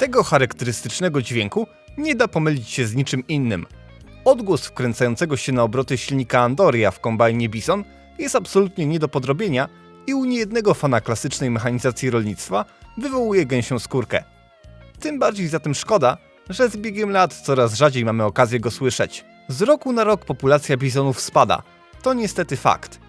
Tego charakterystycznego dźwięku nie da pomylić się z niczym innym. Odgłos wkręcającego się na obroty silnika Andoria w kombajnie Bison jest absolutnie nie do podrobienia i u niejednego fana klasycznej mechanizacji rolnictwa wywołuje gęsią skórkę. Tym bardziej zatem szkoda, że z biegiem lat coraz rzadziej mamy okazję go słyszeć. Z roku na rok populacja bizonów spada. To niestety fakt.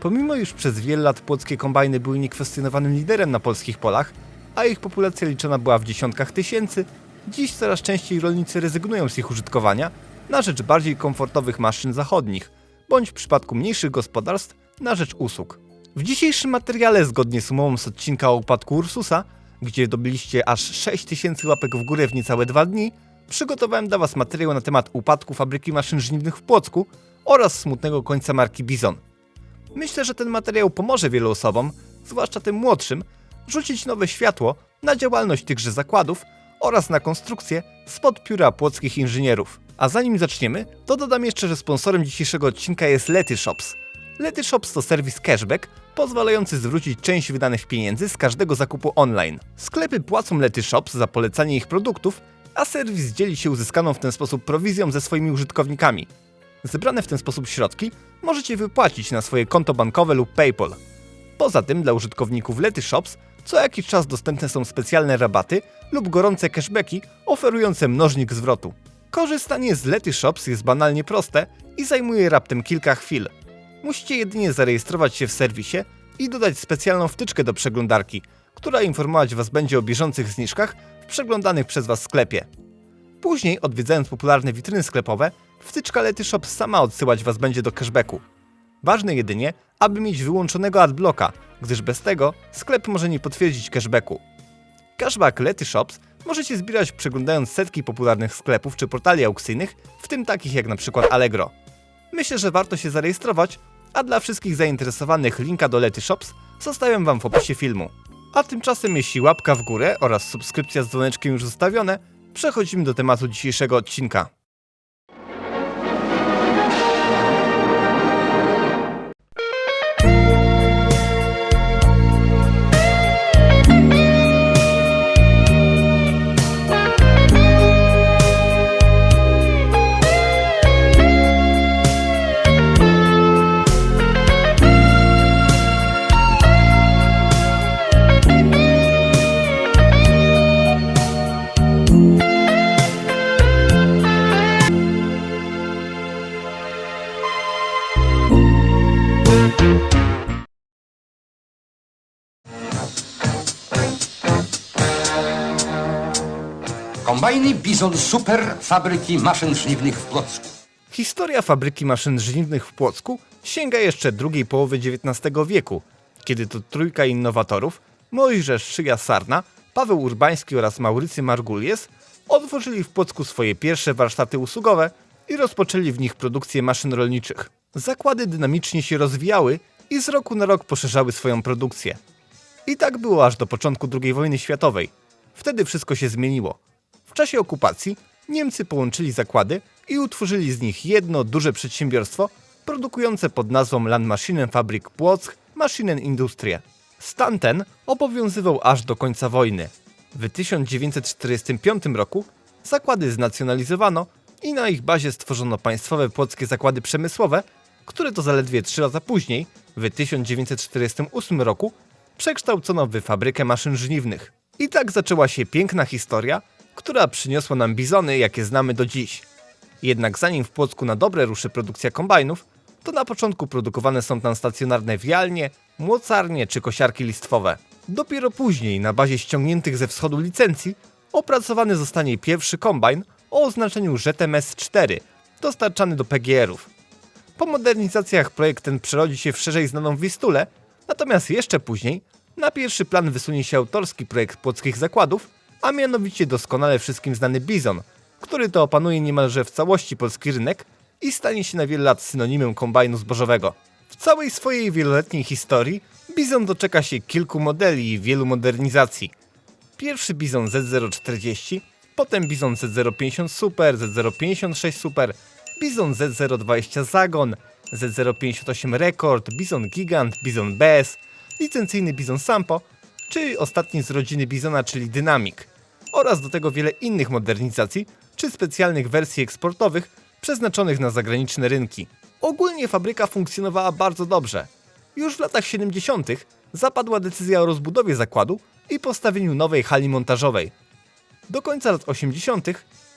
Pomimo już przez wiele lat płockie kombajny były niekwestionowanym liderem na polskich polach, a ich populacja liczona była w dziesiątkach tysięcy, dziś coraz częściej rolnicy rezygnują z ich użytkowania na rzecz bardziej komfortowych maszyn zachodnich, bądź w przypadku mniejszych gospodarstw na rzecz usług. W dzisiejszym materiale, zgodnie z umową z odcinka o upadku Ursusa, gdzie dobyliście aż 6000 łapek w górę w niecałe dwa dni, przygotowałem dla Was materiał na temat upadku fabryki maszyn żniwnych w Płocku oraz smutnego końca marki Bizon. Myślę, że ten materiał pomoże wielu osobom, zwłaszcza tym młodszym, rzucić nowe światło na działalność tychże zakładów oraz na konstrukcję spod pióra płockich inżynierów. A zanim zaczniemy, to dodam jeszcze, że sponsorem dzisiejszego odcinka jest Lety Shops. Lety Shops to serwis cashback pozwalający zwrócić część wydanych pieniędzy z każdego zakupu online. Sklepy płacą Lety Shops za polecanie ich produktów, a serwis dzieli się uzyskaną w ten sposób prowizją ze swoimi użytkownikami. Zebrane w ten sposób środki możecie wypłacić na swoje konto bankowe lub PayPal. Poza tym dla użytkowników Lety Shops co jakiś czas dostępne są specjalne rabaty lub gorące cashbacki oferujące mnożnik zwrotu. Korzystanie z Lety Shops jest banalnie proste i zajmuje raptem kilka chwil. Musicie jedynie zarejestrować się w serwisie i dodać specjalną wtyczkę do przeglądarki, która informować Was będzie o bieżących zniżkach w przeglądanych przez Was sklepie. Później, odwiedzając popularne witryny sklepowe, wtyczka Lety Shop sama odsyłać Was będzie do cashbacku. Ważne jedynie, aby mieć wyłączonego adblocka, gdyż bez tego sklep może nie potwierdzić cashbacku. Cashback Lety Shops możecie zbierać przeglądając setki popularnych sklepów czy portali aukcyjnych, w tym takich jak np. Allegro. Myślę, że warto się zarejestrować, a dla wszystkich zainteresowanych linka do Lety Shops zostawiam Wam w opisie filmu. A tymczasem jeśli łapka w górę oraz subskrypcja z dzwoneczkiem już zostawione, przechodzimy do tematu dzisiejszego odcinka. Bizon Super fabryki maszyn żniwnych w Płocku. Historia fabryki maszyn żniwnych w Płocku sięga jeszcze drugiej połowy XIX wieku, kiedy to trójka innowatorów Mojżesz Szyja Sarna, Paweł Urbański oraz Maurycy Margulies otworzyli w Płocku swoje pierwsze warsztaty usługowe i rozpoczęli w nich produkcję maszyn rolniczych. Zakłady dynamicznie się rozwijały i z roku na rok poszerzały swoją produkcję. I tak było aż do początku II wojny światowej. Wtedy wszystko się zmieniło. W czasie okupacji Niemcy połączyli zakłady i utworzyli z nich jedno duże przedsiębiorstwo produkujące pod nazwą Landmaschinenfabrik Płock Maschinenindustrie. Stan ten obowiązywał aż do końca wojny. W 1945 roku zakłady znacjonalizowano i na ich bazie stworzono państwowe płockie zakłady przemysłowe, które to zaledwie 3 lata później, w 1948 roku, przekształcono w fabrykę maszyn żniwnych. I tak zaczęła się piękna historia, która przyniosła nam bizony, jakie znamy do dziś. Jednak zanim w Płocku na dobre ruszy produkcja kombajnów, to na początku produkowane są tam stacjonarne wialnie, młocarnie czy kosiarki listwowe. Dopiero później, na bazie ściągniętych ze wschodu licencji, opracowany zostanie pierwszy kombajn o oznaczeniu ZMS-4, dostarczany do PGR-ów. Po modernizacjach projekt ten przerodzi się w szerzej znaną Wistulę, natomiast jeszcze później na pierwszy plan wysunie się autorski projekt płockich zakładów, a mianowicie doskonale wszystkim znany Bizon, który to opanuje niemalże w całości polski rynek i stanie się na wiele lat synonimem kombajnu zbożowego. W całej swojej wieloletniej historii Bizon doczeka się kilku modeli i wielu modernizacji. Pierwszy Bizon Z040, potem Bizon Z050 Super, Z056 Super, Bizon Z020 Zagon, Z058 Rekord, Bizon Gigant, Bizon BS, licencyjny Bizon Sampo, czy ostatni z rodziny Bizona, czyli Dynamic. Oraz do tego wiele innych modernizacji czy specjalnych wersji eksportowych przeznaczonych na zagraniczne rynki. Ogólnie fabryka funkcjonowała bardzo dobrze. Już w latach 70. zapadła decyzja o rozbudowie zakładu i postawieniu nowej hali montażowej. Do końca lat 80.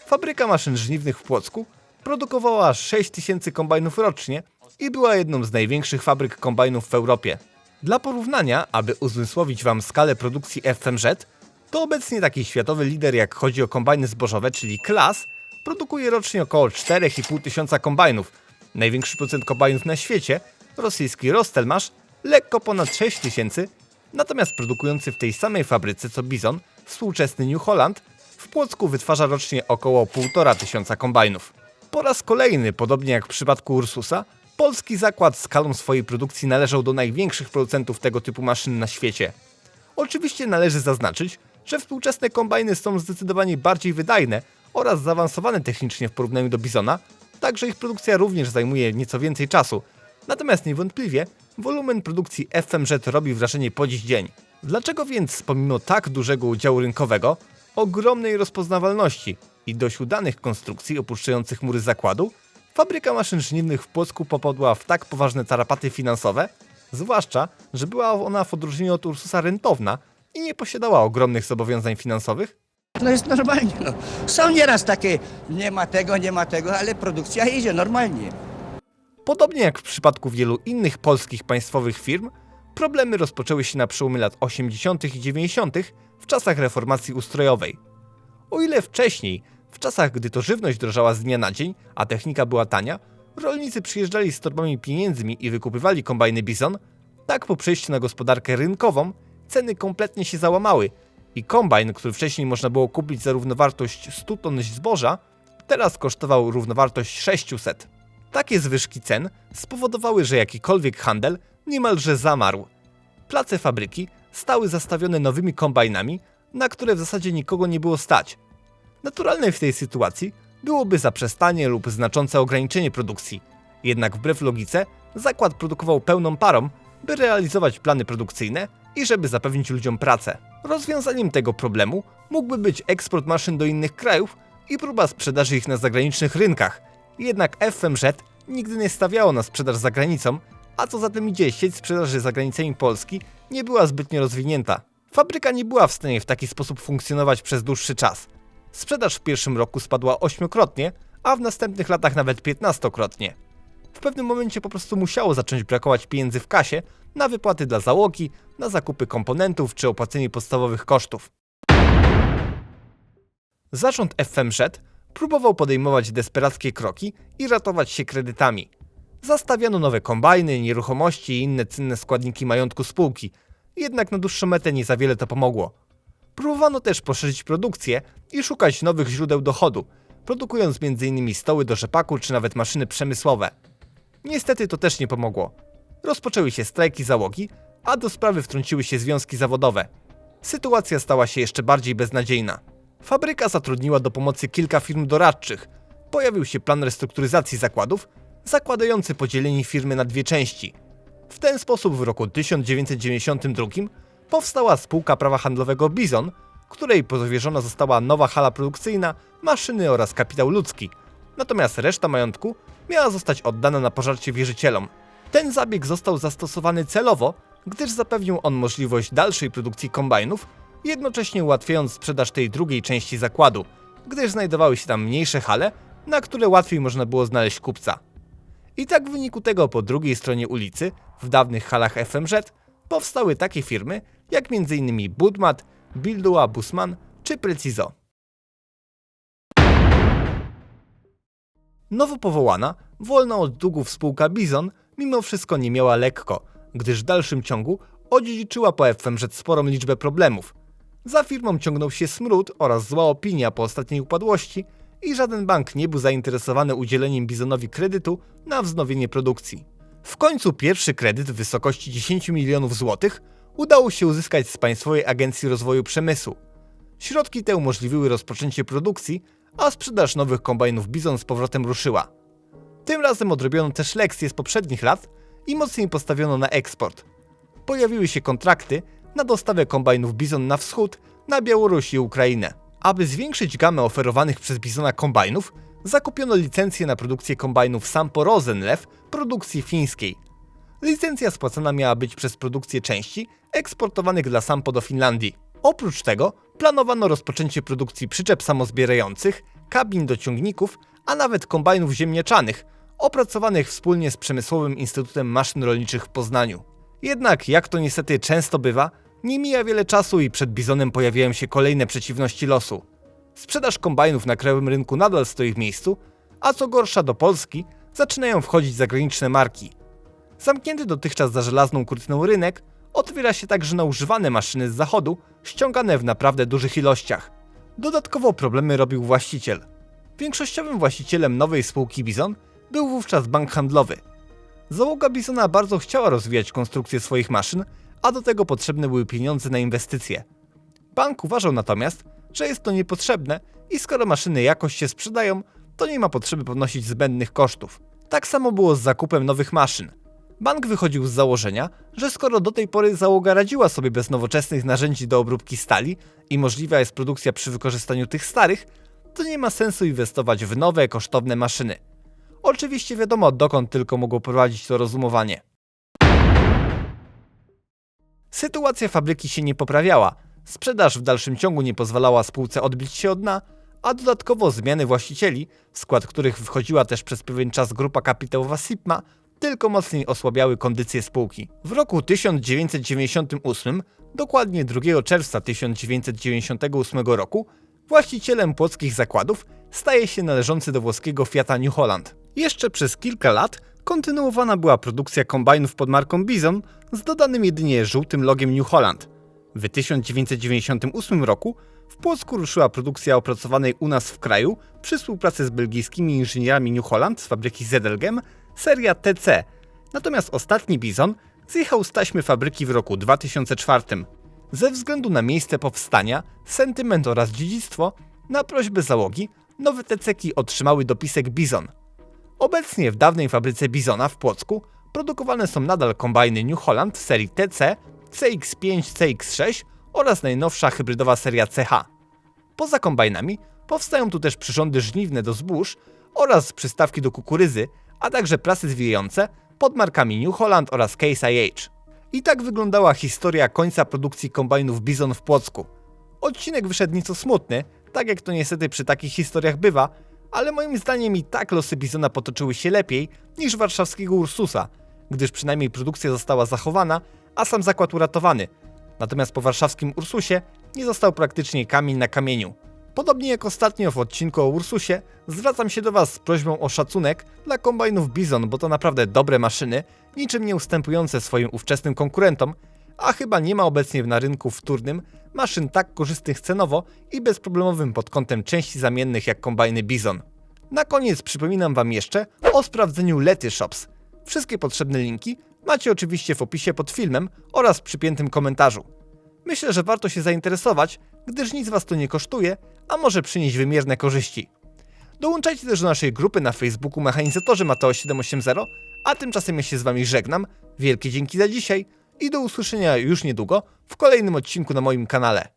fabryka maszyn żniwnych w Płocku produkowała aż 6 tysięcy kombajnów rocznie i była jedną z największych fabryk kombajnów w Europie. Dla porównania, aby uzmysłowić Wam skalę produkcji FMZ, to obecnie taki światowy lider jak chodzi o kombajny zbożowe, czyli Klas, produkuje rocznie około 4,5 tysiąca kombajnów. Największy procent kombajnów na świecie, rosyjski Rostelmash, lekko ponad 6 tysięcy, natomiast produkujący w tej samej fabryce co Bizon, współczesny New Holland, w Płocku wytwarza rocznie około 1,5 tysiąca kombajnów. Po raz kolejny, podobnie jak w przypadku Ursusa, polski zakład skalą swojej produkcji należał do największych producentów tego typu maszyn na świecie. Oczywiście należy zaznaczyć, że współczesne kombajny są zdecydowanie bardziej wydajne oraz zaawansowane technicznie w porównaniu do Bizona, także ich produkcja również zajmuje nieco więcej czasu. Natomiast niewątpliwie wolumen produkcji FMZ robi wrażenie po dziś dzień. Dlaczego więc pomimo tak dużego udziału rynkowego, ogromnej rozpoznawalności i dość udanych konstrukcji opuszczających mury zakładu, fabryka maszyn żniwnych w Płocku popadła w tak poważne tarapaty finansowe, zwłaszcza, że była ona w odróżnieniu od Ursusa rentowna i nie posiadała ogromnych zobowiązań finansowych, No jest normalnie. No. Są nieraz takie, nie ma tego, nie ma tego, ale produkcja idzie normalnie. Podobnie jak w przypadku wielu innych polskich państwowych firm, problemy rozpoczęły się na przełomie lat 80. i 90. w czasach reformacji ustrojowej. O ile wcześniej, w czasach gdy to żywność drożała z dnia na dzień, a technika była tania, rolnicy przyjeżdżali z torbami pieniędzmi i wykupywali kombajny Bison, tak po przejściu na gospodarkę rynkową ceny kompletnie się załamały i kombajn, który wcześniej można było kupić za równowartość 100 ton zboża, teraz kosztował równowartość 600. Takie zwyżki cen spowodowały, że jakikolwiek handel niemalże zamarł. Place fabryki stały zastawione nowymi kombajnami, na które w zasadzie nikogo nie było stać. Naturalne w tej sytuacji byłoby zaprzestanie lub znaczące ograniczenie produkcji. Jednak wbrew logice, zakład produkował pełną parą, by realizować plany produkcyjne i żeby zapewnić ludziom pracę. Rozwiązaniem tego problemu mógłby być eksport maszyn do innych krajów i próba sprzedaży ich na zagranicznych rynkach. Jednak FMZ nigdy nie stawiało na sprzedaż za granicą, a co za tym idzie, sieć sprzedaży za granicami Polski nie była zbytnio rozwinięta. Fabryka nie była w stanie w taki sposób funkcjonować przez dłuższy czas. Sprzedaż w pierwszym roku spadła ośmiokrotnie, a w następnych latach nawet piętnastokrotnie. W pewnym momencie po prostu musiało zacząć brakować pieniędzy w kasie na wypłaty dla załogi, na zakupy komponentów czy opłacenie podstawowych kosztów. Zarząd FMZ próbował podejmować desperackie kroki i ratować się kredytami. Zastawiano nowe kombajny, nieruchomości i inne cenne składniki majątku spółki, jednak na dłuższą metę nie za wiele to pomogło. Próbowano też poszerzyć produkcję i szukać nowych źródeł dochodu, produkując m.in. stoły do rzepaku czy nawet maszyny przemysłowe. Niestety to też nie pomogło. Rozpoczęły się strajki załogi, a do sprawy wtrąciły się związki zawodowe. Sytuacja stała się jeszcze bardziej beznadziejna. Fabryka zatrudniła do pomocy kilka firm doradczych. Pojawił się plan restrukturyzacji zakładów, zakładający podzielenie firmy na dwie części. W ten sposób w roku 1992 powstała spółka prawa handlowego Bizon, której powierzona została nowa hala produkcyjna, maszyny oraz kapitał ludzki. Natomiast reszta majątku miała zostać oddana na pożarcie wierzycielom. Ten zabieg został zastosowany celowo, gdyż zapewnił on możliwość dalszej produkcji kombajnów, jednocześnie ułatwiając sprzedaż tej drugiej części zakładu, gdyż znajdowały się tam mniejsze hale, na które łatwiej można było znaleźć kupca. I tak w wyniku tego po drugiej stronie ulicy, w dawnych halach FMZ, powstały takie firmy jak m.in. Budmat, Bildua Busman czy Precizo. Nowo powołana, wolna od długów spółka Bizon mimo wszystko nie miała lekko, gdyż w dalszym ciągu odziedziczyła po FMZ sporą liczbę problemów. Za firmą ciągnął się smród oraz zła opinia po ostatniej upadłości i żaden bank nie był zainteresowany udzieleniem Bizonowi kredytu na wznowienie produkcji. W końcu pierwszy kredyt w wysokości 10 milionów złotych udało się uzyskać z Państwowej Agencji Rozwoju Przemysłu. Środki te umożliwiły rozpoczęcie produkcji, a sprzedaż nowych kombajnów Bizon z powrotem ruszyła. Tym razem odrobiono też lekcje z poprzednich lat i mocniej postawiono na eksport. Pojawiły się kontrakty na dostawę kombajnów Bizon na wschód, na Białoruś i Ukrainę. Aby zwiększyć gamę oferowanych przez Bizona kombajnów, zakupiono licencję na produkcję kombajnów Sampo Rosenlew produkcji fińskiej. Licencja spłacana miała być przez produkcję części eksportowanych dla Sampo do Finlandii. Oprócz tego planowano rozpoczęcie produkcji przyczep samozbierających, kabin do ciągników, a nawet kombajnów ziemniaczanych, opracowanych wspólnie z Przemysłowym Instytutem Maszyn Rolniczych w Poznaniu. Jednak, jak to niestety często bywa, nie mija wiele czasu i przed Bizonem pojawiają się kolejne przeciwności losu. Sprzedaż kombajnów na krajowym rynku nadal stoi w miejscu, a co gorsza do Polski zaczynają wchodzić zagraniczne marki. Zamknięty dotychczas za żelazną kurtyną rynek otwiera się także na używane maszyny z zachodu, ściągane w naprawdę dużych ilościach. Dodatkowo problemy robił właściciel. Większościowym właścicielem nowej spółki Bizon był wówczas bank handlowy. Załoga Bizona bardzo chciała rozwijać konstrukcję swoich maszyn, a do tego potrzebne były pieniądze na inwestycje. Bank uważał natomiast, że jest to niepotrzebne i skoro maszyny jakoś się sprzedają, to nie ma potrzeby ponosić zbędnych kosztów. Tak samo było z zakupem nowych maszyn. Bank wychodził z założenia, że skoro do tej pory załoga radziła sobie bez nowoczesnych narzędzi do obróbki stali i możliwa jest produkcja przy wykorzystaniu tych starych, to nie ma sensu inwestować w nowe, kosztowne maszyny. Oczywiście wiadomo, dokąd tylko mogło prowadzić to rozumowanie. Sytuacja fabryki się nie poprawiała, sprzedaż w dalszym ciągu nie pozwalała spółce odbić się od dna, a dodatkowo zmiany właścicieli, w skład których wchodziła też przez pewien czas grupa kapitałowa Sipma, tylko mocniej osłabiały kondycję spółki. W roku 1998, dokładnie 2 czerwca 1998 roku, właścicielem płockich zakładów staje się należący do włoskiego Fiata New Holland. Jeszcze przez kilka lat kontynuowana była produkcja kombajnów pod marką Bison z dodanym jedynie żółtym logiem New Holland. W 1998 roku w Płocku ruszyła produkcja opracowanej u nas w kraju przy współpracy z belgijskimi inżynierami New Holland z fabryki Zedelgem seria TC. Natomiast ostatni Bison zjechał z taśmy fabryki w roku 2004. Ze względu na miejsce powstania, sentyment oraz dziedzictwo, na prośbę załogi, nowe TC-ki otrzymały dopisek Bison. Obecnie w dawnej fabryce Bizona w Płocku produkowane są nadal kombajny New Holland serii TC, CX5, CX6 oraz najnowsza hybrydowa seria CH. Poza kombajnami powstają tu też przyrządy żniwne do zbóż oraz przystawki do kukurydzy, a także prasy zwijające pod markami New Holland oraz Case IH. I tak wyglądała historia końca produkcji kombajnów Bizon w Płocku. Odcinek wyszedł nieco smutny, tak jak to niestety przy takich historiach bywa, ale moim zdaniem i tak losy Bizona potoczyły się lepiej niż warszawskiego Ursusa, gdyż przynajmniej produkcja została zachowana, a sam zakład uratowany. Natomiast po warszawskim Ursusie nie został praktycznie kamień na kamieniu. Podobnie jak ostatnio w odcinku o Ursusie, zwracam się do Was z prośbą o szacunek dla kombajnów Bizon, bo to naprawdę dobre maszyny, niczym nie ustępujące swoim ówczesnym konkurentom, a chyba nie ma obecnie na rynku wtórnym maszyn tak korzystnych cenowo i bezproblemowym pod kątem części zamiennych jak kombajny Bizon. Na koniec przypominam Wam jeszcze o sprawdzeniu Lety Shops. Wszystkie potrzebne linki macie oczywiście w opisie pod filmem oraz przypiętym komentarzu. Myślę, że warto się zainteresować, gdyż nic Was to nie kosztuje, a może przynieść wymierne korzyści. Dołączajcie też do naszej grupy na Facebooku Mechanizatorzy Mateo 780, a tymczasem ja się z Wami żegnam. Wielkie dzięki za dzisiaj i do usłyszenia już niedługo w kolejnym odcinku na moim kanale.